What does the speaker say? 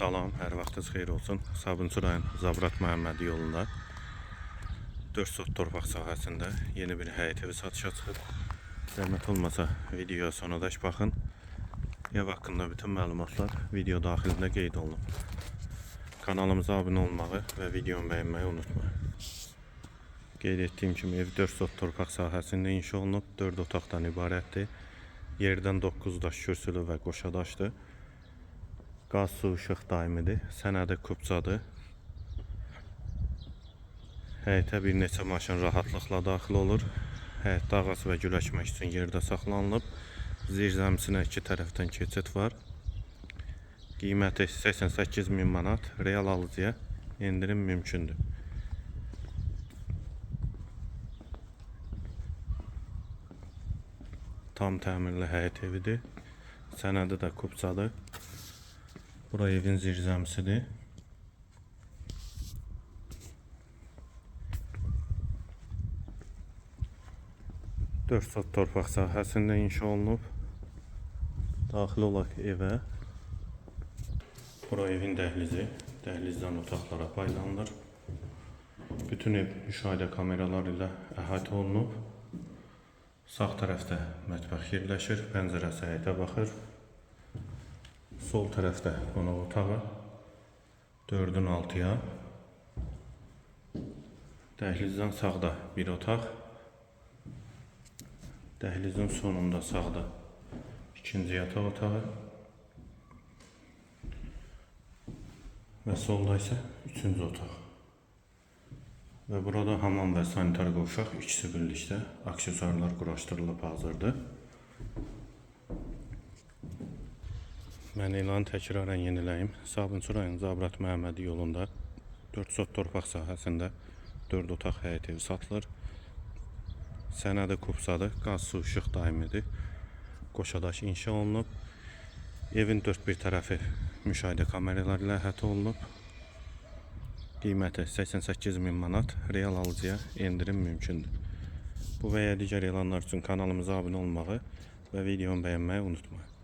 Salam, hər vaxtınız xeyir olsun. Sabunçu rayon Zabrat Məhəmmədi yolunda 4 sot torpaq sahəsində yeni bir həyət evi satışa çıxıb. Zəhmət olmasa videoya sonadaş baxın. Ev haqqında bütün məlumatlar video daxilində qeyd olunub. Kanalımıza abunə olmağı və videomu bəyənməyi unutmayın. Qeyd etdiyim kimi ev 4 sot torpaq sahəsində inşa olunub, 4 otaqdan ibarətdir. Yerdən 9 daş kürsülü və qoşadaşdır. Qaz, su, işıq daimidir. Sənədi kubcadır. Həyətə bir neçə maşın rahatlıqla daxil olur. Həyətdə ağac və gül əkmək üçün yerdə saxlanılıb. Zirzəmisinə iki tərəfdən keçid var. Qiyməti 88 min manat. Real alıcıya endirim mümkündür. Tam təmirli həyət evidir. Sənədi də kubcadır. Bura evin zirzəmisidir. Dörd sot torpaq sahəsində inşa olunub. Daxil olaq evə. Bura evin dəhlizi. Dəhlizdən otaqlara paylanılır. Bütün ev müşahidə kameraları ilə əhatə olunub. Sağ tərəfdə mətbəx yerləşir, pəncərəsi həyətə baxır. Sol tərəfdə qonaq otağı. 4-ün 6-ya. Dəhlizdən sağda bir otaq. Dəhlizin sonunda sağda ikinci yataq otağı. Və solda isə üçüncü otaq. Və burada hamam və sanitar qovşaq ikisi birlikdə aksesuarlar quraşdırılıb hazırdır. Mən elanı təkrarən yeniləyim. Sabunçu rayon Zabrat Məhəmmədi yolunda 4 sot torpaq sahəsində 4 otaq həyət evi satılır. Sənədi kubsadır, qaz, su, işıq daimidir. Qoşadaş inşa olunub. Evin dörd bir tərəfi müşahidə kameraları ilə əhatə olunub. Qiyməti 88 min manat. Real alıcıya endirim mümkündür. Bu və ya digər elanlar üçün kanalımıza abunə olmağı və videomu bəyənməyi unutmayın.